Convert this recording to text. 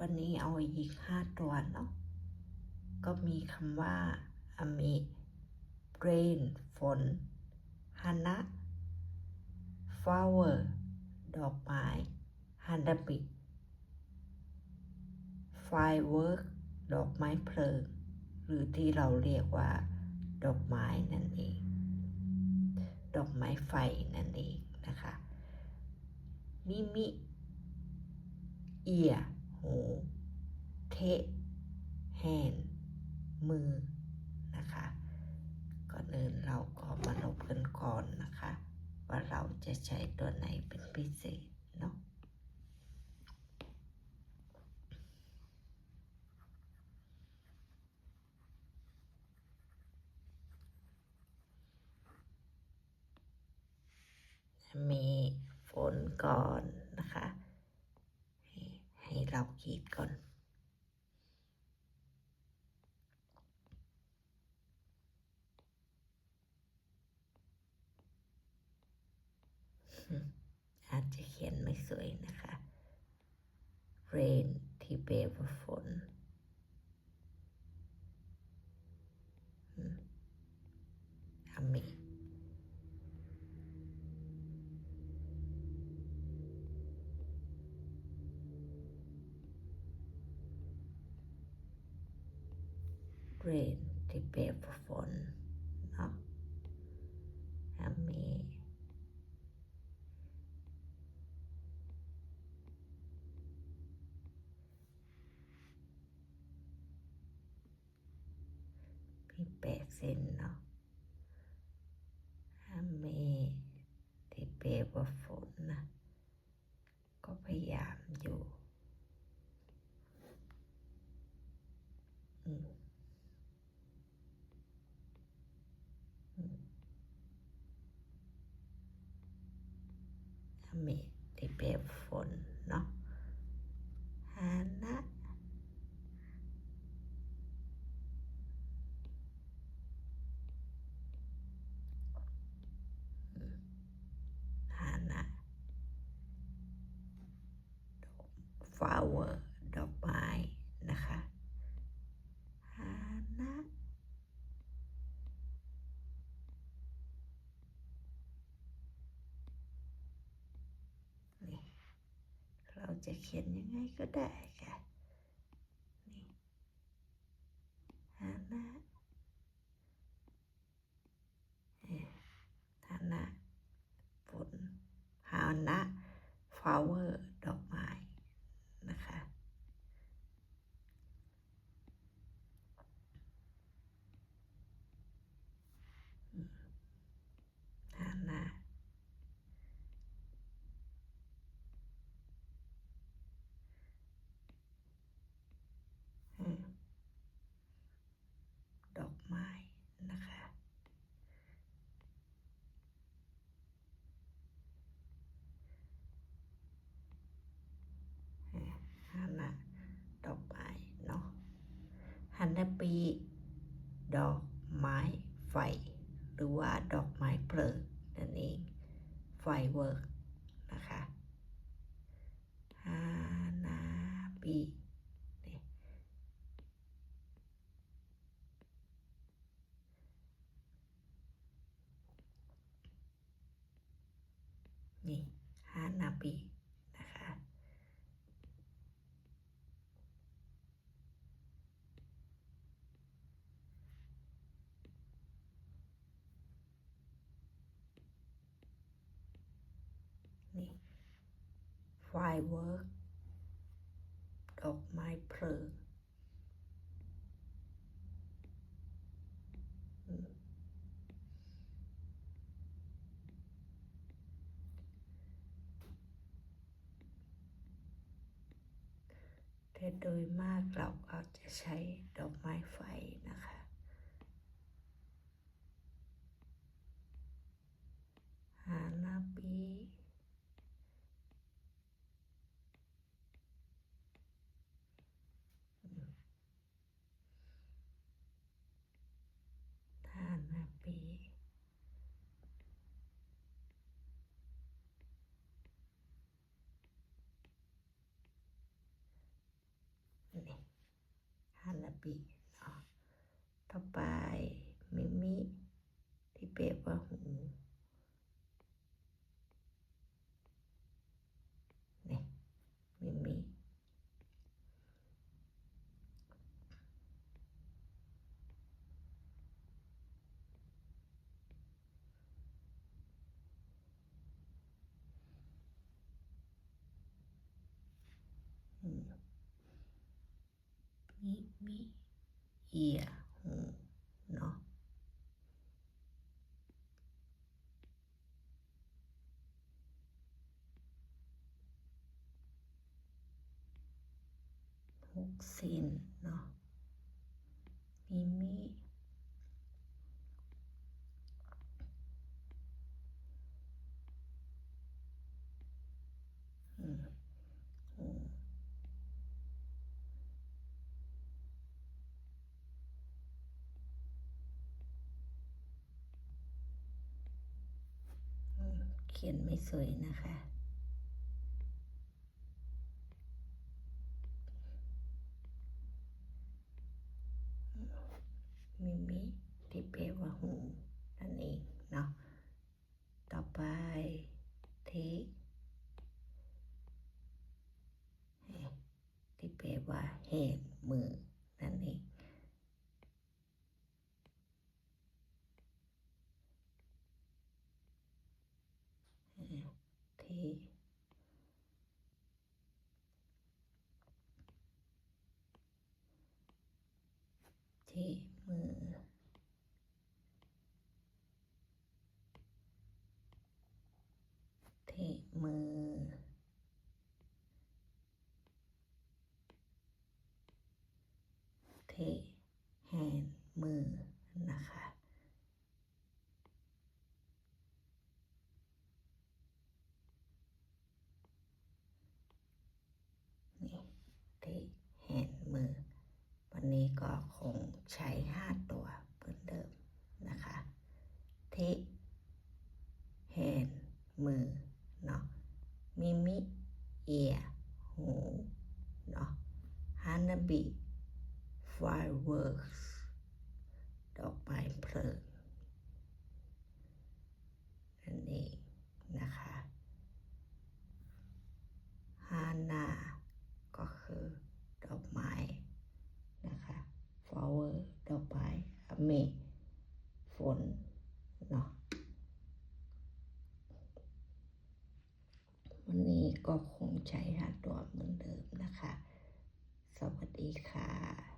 วันนี้เอาอีกห้าตัวเนาะ ก็มีคำว่าอเมิ rain ฝน hana flower ดอกไม้ hanabi firework ดอกไม้เพลิง หรือที่เราเรียกว่า ดอกไม้นั่นเอง ดอกไม้ไฟนั่นเองนะคะ มิมิ เอีย เทแฮนมือนะคะ ก่อนอื่นเราก็มาลบกันก่อนนะคะ ว่าเราจะใช้ตัวไหนเป็นพิเศษเนาะมีฝนก่อน เราขีดก่อน อาจจะเขียนไม่สวยนะคะ rain ที่แปลว่าฝนอืมอ rain ที่แปลว่าฝนเนาะอามี มีแปดเส้นเนาะอามีที่แปลว่าฝนนะ ก็พยายามอยู่อืมอืม อามีที่เปลว่าฝนเนาะฮันะ ฮานะ flower ดอกไม้นะคะฮานะนี่เรา จะเขียนยังไงก็ได้ค่ะ นี่ฮานะเอ่อฮานะฝนฮานะ flower ดอกไม้นะคะ ฮานะอืมดอกไม้นะคะ ฮานะดอกไม้เนาะฮั นนาปี ดอกไม้ไฟ หรือว่าดอกไม้เพลิงนั่นเองไฟเวิร์กนะคะฮานาปีนี่นี่ฮานาปีนะคะ นี่ ไฟเวิร์กดอกไม้เพลิงแต่โดยมากเราก็จะใช้ดอก ห้าปี นี่ฮานาบีต่อไปมิมิที่เปรี้ยว่าหู มิมิเอียหูเนาะหกสิ้นเนาะมิมิอืมหู อืมเขียนไม่สวยนะคะ มิมิที่แปลว่าหูนั่นเองเนาะ ต่อไปเทที่แปลว่าแหนมือ นั่นเอง ที่ที่ มือ ที่มือ ที่แฮนมือนะคะ นี่ที่แฮนด์มือ วันนี้ก็คง ใช้ห้าตัวเหมือนเดิมนะคะ เทคฮนด์มือเนาะมิมิเอียหูเนาะฮานาบิ fireworks ดอกไม้เพลิงนั่นเองนะคะ ฮานาก็คือดอกไม้นะคะ flower ดอกไม้อเม ฝนเนาะวันนี้ก็คงใช้หาตัวเหมือนเดิมนะคะ สวัสดีค่ะ